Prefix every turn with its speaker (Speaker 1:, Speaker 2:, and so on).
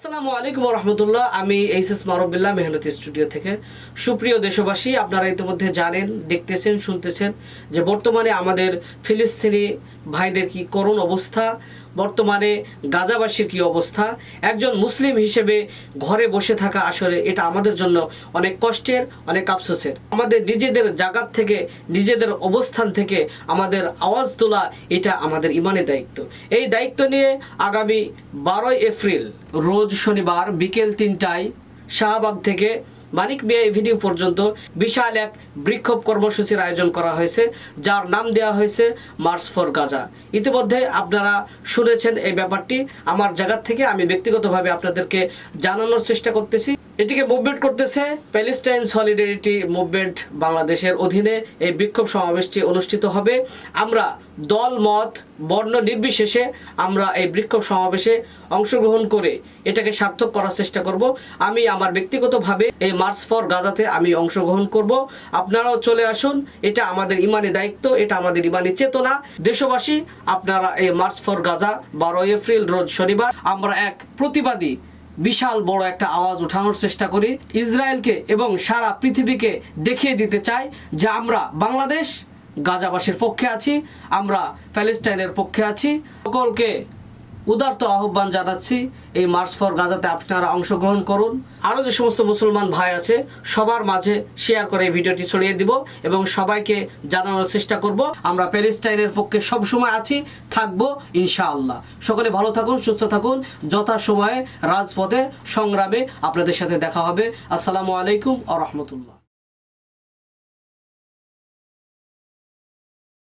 Speaker 1: আসসালামু আলাইকুম রহমতুল্লাহ। আমি এইচ এস মারবিল্লাহ মেহনতি স্টুডিও থেকে। সুপ্রিয় দেশবাসী, আপনারা ইতিমধ্যে জানেন, দেখতেছেন, শুনতেছেন যে বর্তমানে আমাদের ফিলিস্তিনি ভাইদের কি করুণ অবস্থা। বর্তমানে গাজাবাসীর কী অবস্থা? একজন মুসলিম হিসেবে ঘরে বসে থাকা আসলে এটা আমাদের জন্য অনেক কষ্টের, অনেক আফসোসের। আমাদের নিজেদের জাগাত থেকে, নিজেদের অবস্থান থেকে আমাদের আওয়াজ তোলা এটা আমাদের ইমানের দায়িত্ব। এই দায়িত্ব নিয়ে আগামী বারোই এপ্রিল, রোজ শনিবার বিকেল তিনটায় শাহবাগ থেকে মানিক মিয়া এভিনিউ পর্যন্ত বিশাল এক বিক্ষোভ কর্মসূচির আয়োজন করা হয়েছে, যার নাম দেওয়া হয়েছে মার্চ ফর গাজা। ইতিমধ্যে আপনারা শুনেছেন এই ব্যাপারটি। আমার জায়গা থেকে আমি ব্যক্তিগতভাবে আপনাদেরকে জানানোর চেষ্টা করতেছি। এটিকে মুভমেন্ট করতেছে প্যালেস্টাইন সলিডারিটি মুভমেন্ট বাংলাদেশের অধীনে এই বিক্ষোভ সমাবেশটি অনুষ্ঠিত হবে। আমরা দল, মত, বর্ণ নির্বিশেষে আমরা এই বিক্ষোভ সমাবেশে অংশগ্রহণ করে এটাকে সার্থক করার চেষ্টা করব। আমি আমার ব্যক্তিগতভাবে এই মার্চ ফর গাজাতে আমি অংশগ্রহণ করব। আপনারাও চলে আসুন। এটা আমাদের ইমানি দায়িত্ব, এটা আমাদের ইমানি চেতনা। দেশবাসী, আপনারা এই মার্চ ফর গাজা বারোই এপ্রিল, রোজ শনিবার আমরা এক প্রতিবাদী বিশাল বড় একটা আওয়াজ উঠানোর চেষ্টা করি। ইসরায়েলকে এবং সারা পৃথিবীকে দেখিয়ে দিতে চাই যে আমরা বাংলাদেশ, গাজাবাসীর পক্ষে আছি, আমরা প্যালেস্টাইনের পক্ষে আছি। সকলকে উদারত আহ্বান জানাচ্ছি এই মার্চ ফর গাজাতে আপনারা অংশগ্রহণ করুন। আরও যে সমস্ত মুসলমান ভাই আছে, সবার মাঝে শেয়ার করে এই ভিডিওটি ছড়িয়ে দিব এবং সবাইকে জানানোর চেষ্টা করব। আমরা প্যালেস্টাইনের পক্ষে সব সময় আছি, থাকব ইনশাআল্লাহ। সকলে ভালো থাকুন, সুস্থ থাকুন। যথা সময়ে রাজপথে সংগ্রামে আপনাদের সাথে দেখা হবে। আসসালামু আলাইকুম আ রহমতুল্লাহ।